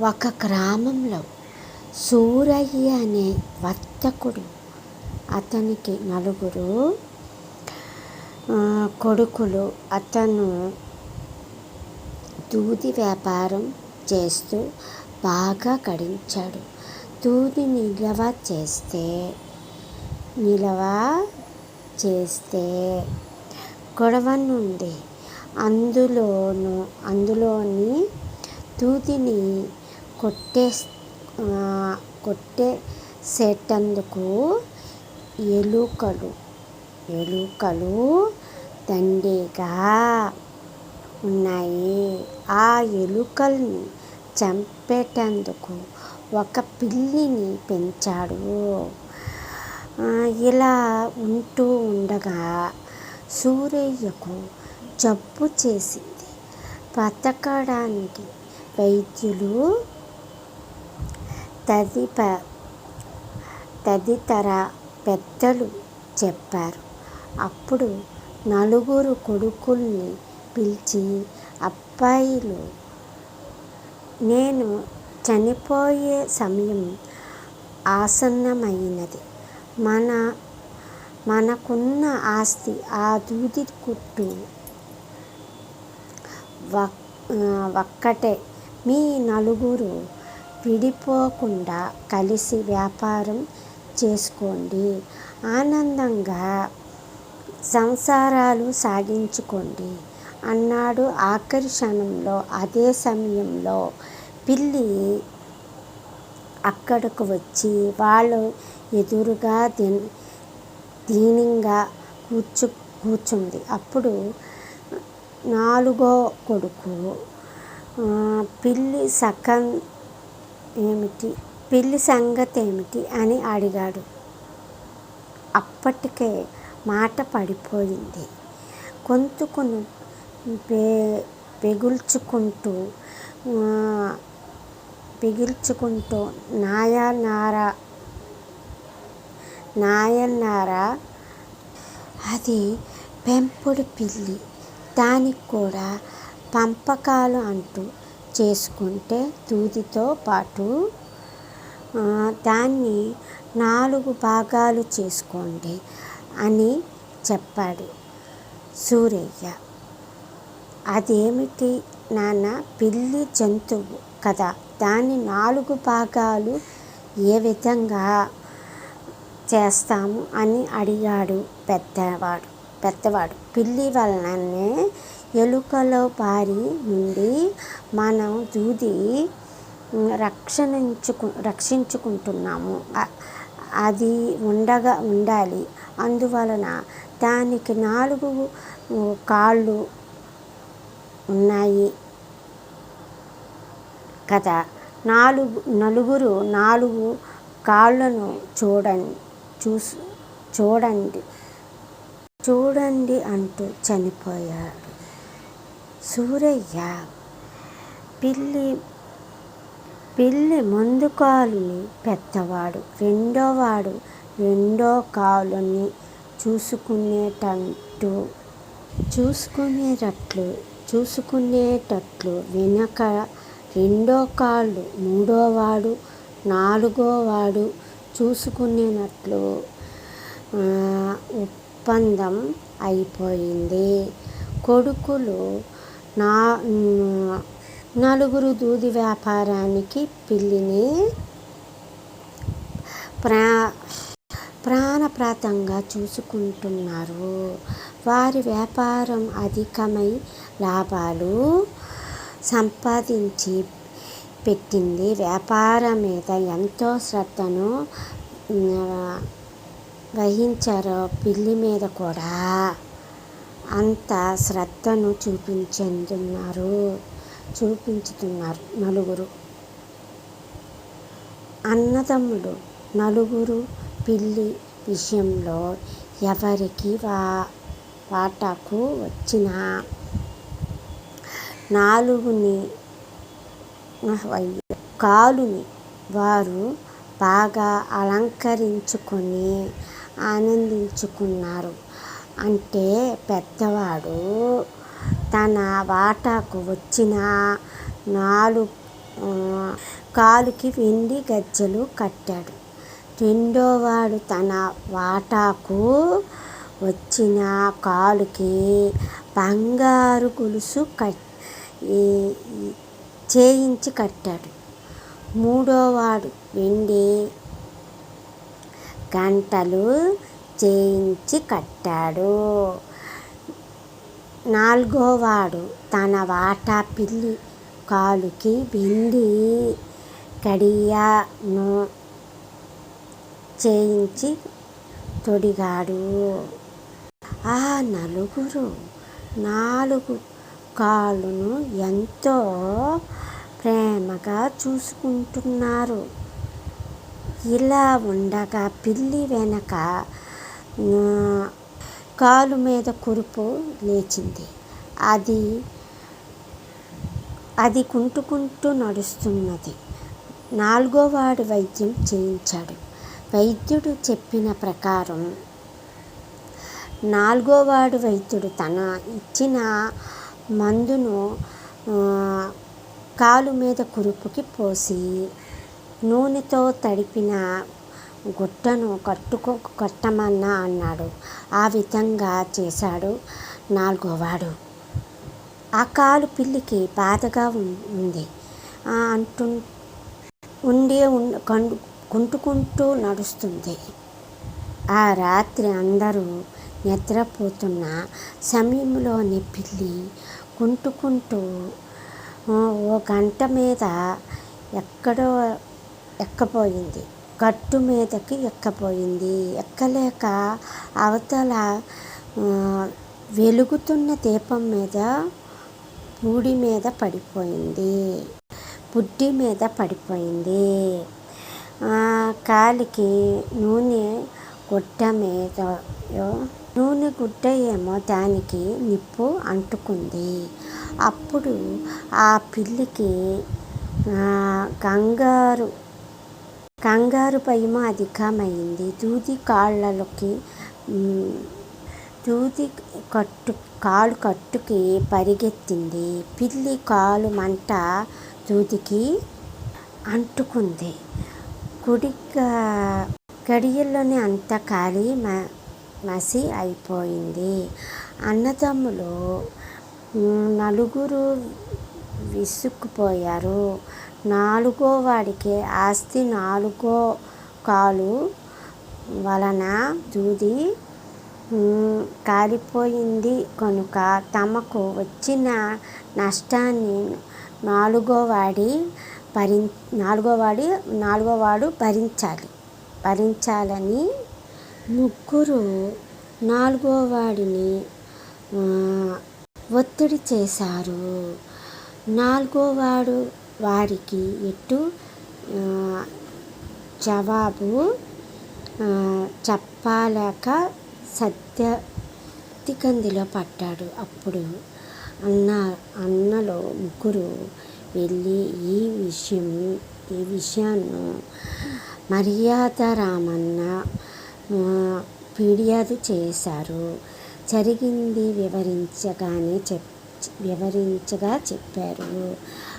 ఒక గ్రామంలో సూరయ్య అనే వర్తకుడు. అతనికి నలుగురు కొడుకులు. అతను దూది వ్యాపారం చేస్తూ బాగా గడించాడు. దూది నిలవ చేస్తే నిలవ చేస్తే గొడవ నుండి అందులోను అందులోని దూదిని కొట్టే కొట్టేసేటందుకు ఎలుకలు ఎలుకలు దండిగా ఉన్నాయి. ఆ ఎలుకల్ని చంపేటందుకు ఒక పిల్లిని పెంచాడు. ఇలా ఉంటూ ఉండగా సూరయ్యకు జబ్బు చేసింది. బతకడానికి వైద్యులు తదిప తదితర పెద్దలు చెప్పారు. అప్పుడు నలుగురు కొడుకుల్ని పిలిచి అబ్బాయిలు నేను చనిపోయే సమయం ఆసన్నమైనది. మన మనకున్న ఆస్తి ఆ దూది కుట్టు ఒక్కటే మీ నలుగురు విడిపోకుండా కలిసి వ్యాపారం చేసుకోండి. ఆనందంగా సంసారాలు సాగించుకోండి. అన్నాడు ఆకర్షణంలో అదే సమయంలో పిల్లి అక్కడకు వచ్చి వాళ్ళు ఎదురుగా దీనంగా కూర్చు కూర్చుంది. అప్పుడు నాలుగో కొడుకు పిల్లి సకం ఏమిటి? పిల్లి సంగతి ఏమిటి అని అడిగాడు. అప్పటికే మాట పడిపోయింది. గొంతుకును పె పెగుల్చుకుంటూ పిగిల్చుకుంటూ నాయనారా నాయనారా అది పెంపుడు పిల్లి దానికి కూడా పంపకాలు అంటూ చేసుకుంటే దూదితో పాటు దాన్ని నాలుగు భాగాలు చేసుకోండి అని చెప్పాడు సూరయ్య. అదేమిటి నాన్న పిల్లి జంతువు కదా దాన్ని నాలుగు భాగాలు ఏ విధంగా చేస్తాము? అని అడిగాడు పెద్దవాడు పెద్దవాడు. పిల్లి వలననే ఎలుకలో పారి నుండి మనం దూది రక్షణించుకు రక్షించుకుంటున్నాము. అది ఉండగా ఉండాలి. అందువలన దానికి నాలుగు కాళ్ళు ఉన్నాయి కదా. నాలుగు నలుగురు నాలుగు కాళ్ళను చూడండి చూసు చూడండి. చూడండి అంటూ చనిపోయాడు సూరయ్య పిల్లి పిల్లి ముందు కాలుని పెద్దవాడు రెండోవాడు రెండో కాలుని చూసుకునేటట్టు చూసుకునేటట్లు చూసుకునేటట్లు వెనక రెండో కాళ్ళు మూడోవాడు నాలుగోవాడు చూసుకునేటట్లు ఒప్పందం అయిపోయింది. కొడుకులు నా నలుగురు దూది వ్యాపారానికి పిల్లిని ప్రా ప్రాణప్రాతంగా చూసుకుంటున్నారు. వారి వ్యాపారం అధికమై లాభాలు సంపాదించి పెట్టింది. వ్యాపారం మీద ఎంతో శ్రద్ధను వహించారో పిల్లి మీద కూడా. అంత శ్రద్ధను చూపించుతున్నారు చూపించుతున్నారు నలుగురు. అన్నదమ్ములు నలుగురు పిల్లి విషయంలో ఎవరికి వా వాటాకు వచ్చిన నాలుగుని కాలుని వారు బాగా అలంకరించుకొని ఆనందించుకున్నారు. అంటే పెద్దవాడు. తన వాటాకు వచ్చిన నాలుగు కాలుకి వెండి గజ్జెలు కట్టాడు. రెండోవాడు తన వాటాకు వచ్చిన కాలుకి బంగారు గొలుసు కట్ చేయించి కట్టాడు. మూడోవాడు వెండి గంటలు చేయించి కట్టాడు. నాలుగోవాడు తన వాటా పిల్లి కాలుకి వెండి కడియాను చేయించి తొడిగాడు. ఆ నలుగురు నాలుగు కాళ్ళను ఎంతో ప్రేమగా చూసుకుంటున్నారు. ఇలా ఉండగా పిల్లి వెనక కాలు మీద కురుపు లేచింది. అది అది కుంటుకుంటూ నడుస్తున్నది. నాలుగో వాడు వైద్యం చేయించాడు. వైద్యుడు చెప్పిన ప్రకారం నాలుగోవాడు వైద్యుడు తన ఇచ్చిన మందును కాలు మీద కురుపుకి పోసి నూనెతో తడిపిన గుట్టను కట్టుకో కట్టమన్నా అన్నాడు. ఆ విధంగా చేశాడు నాలుగోవాడు. ఆ కాలు పిల్లికి బాధగా ఉంది. అంటు ఉండే కండు కుంటుకుంటూ నడుస్తుంది. ఆ రాత్రి అందరూ నిద్రపోతున్న సమయంలోని పిల్లి కుంటుకుంటూ ఓ గంట మీద ఎక్కడో ఎక్కపోయింది. గట్టు మీదకి ఎక్కపోయింది. ఎక్కలేక అవతల వెలుగుతున్న దీపం మీద పూడి మీద పడిపోయింది. బుడ్డి మీద పడిపోయింది. కాలికి నూనె గుడ్డ మీద నూనె గుడ్డ ఏమో దానికి నిప్పు అంటుకుంది. అప్పుడు ఆ పిల్లికి కంగారు కంగారు భయం అధికమైంది. దూది కాళ్ళలోకి దూది కట్టు కాలు కట్టుకి పరిగెత్తింది. పిల్లి కాలు మంట దూదికి అంటుకుంది. కుడి గడియల్లోనే అంత కాలి మ మసి అయిపోయింది. అన్నదమ్ములు నలుగురు విసుక్కుపోయారు. నాలుగో వాడికి ఆస్తి నాలుగో కాలు వలన దూది కాలిపోయింది కనుక తమకు వచ్చిన నష్టాన్ని నాలుగోవాడి భరి నాలుగోవాడి నాలుగోవాడు భరించాలి. భరించాలని ముగ్గురు నాలుగోవాడిని ఒత్తిడి చేశారు. నాలుగోవాడు వారికి ఎటు జవాబు చెప్పలేక సత్య కందిలో పడ్డాడు. అప్పుడు అన్న అన్నలో ముగ్గురు వెళ్ళి ఈ విషయం ఈ విషయాన్ని మర్యాద రామన్న ఫిర్యాదు చేశారు. జరిగింది వివరించగానే చెప్ వివరించగా చెప్పారు.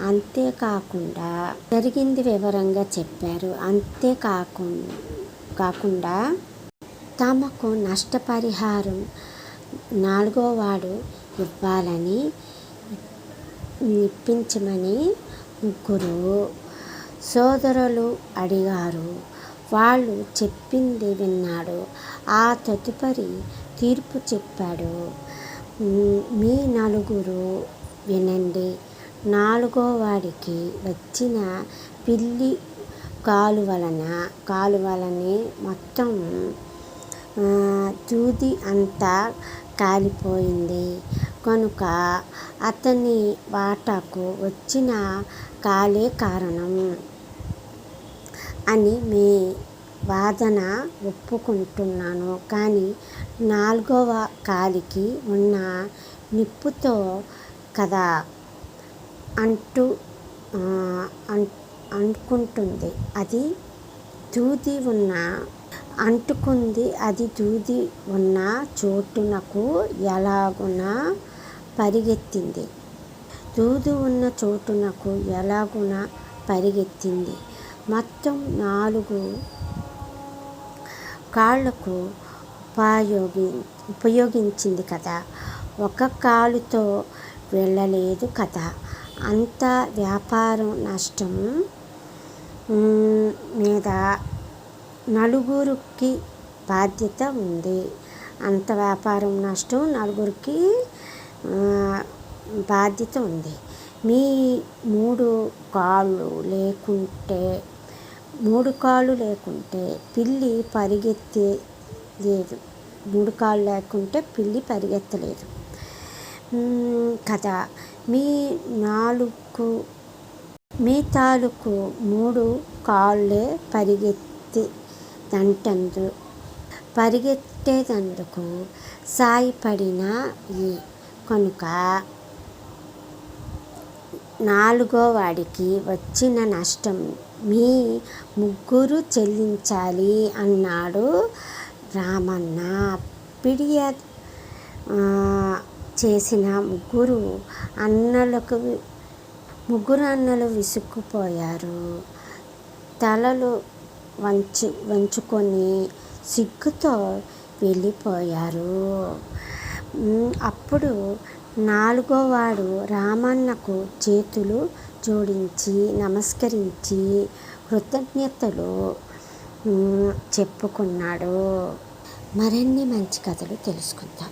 అంతేకాకుండా జరిగింది వివరంగా చెప్పారు. అంతేకాకుండా కాకుండా తమకు నష్టపరిహారం నాలుగో వాడు ఇవ్వాలని ఇప్పించమని ముగ్గురు సోదరులు అడిగారు. వాళ్ళు చెప్పింది విన్నాడు. ఆ తదుపరి తీర్పు చెప్పాడు. మీ నలుగురు వినండి. నాలుగో వాడికి వచ్చిన పిల్లి కాలువలన కాలువలని మొత్తం తూది దూది అంతా కాలిపోయింది. కనుక అతని వాటాకు వచ్చిన కాలే కారణం అని మీ వాదన ఒప్పుకుంటున్నాను. కానీ నాలుగవ కాలికి ఉన్న నిప్పుతో కదా అంటూ అనుకుంటుంది. అది దూది ఉన్న అంటుకుంది అది దూది ఉన్న చోటునకు ఎలాగున పరిగెత్తింది? దూది ఉన్న చోటునకు ఎలాగున పరిగెత్తింది? మొత్తం నాలుగు కాళ్ళకు ఉపయోగి ఉపయోగించింది కదా. ఒక కాలుతో వెళ్ళలేదు కదా. అంత వ్యాపారం నష్టం మీద నలుగురికి బాధ్యత ఉంది. అంత వ్యాపారం నష్టం నలుగురికి బాధ్యత ఉంది. మీ మూడు కాళ్ళు లేకుంటే మూడు కాళ్ళు లేకుంటే పిల్లి పరిగెత్తే లేదు మూడు కాళ్ళు లేకుంటే పిల్లి పరిగెత్తలేదు. కదా. మీ నాలుగు మీ తాలూకు మూడు కాళ్ళే పరిగెత్తి దంటందు. పరిగెత్తేదందుకు ఈ కనుక నాలుగో వాడికి వచ్చిన నష్టం మీ ముగ్గురు చెల్లించాలి అన్నాడు రామన్న. పిడియ చేసిన ముగ్గురు అన్నలకు ముగ్గురు అన్నలు విసుక్కుపోయారు. తలలు వంచి వంచుకొని సిగ్గుతో వెళ్ళిపోయారు. అప్పుడు నాలుగోవాడు రామన్నకు చేతులు జోడించి నమస్కరించి కృతజ్ఞతలు చెప్పుకున్నాడు. మరిన్ని మంచి కథలు తెలుసుకుందాం.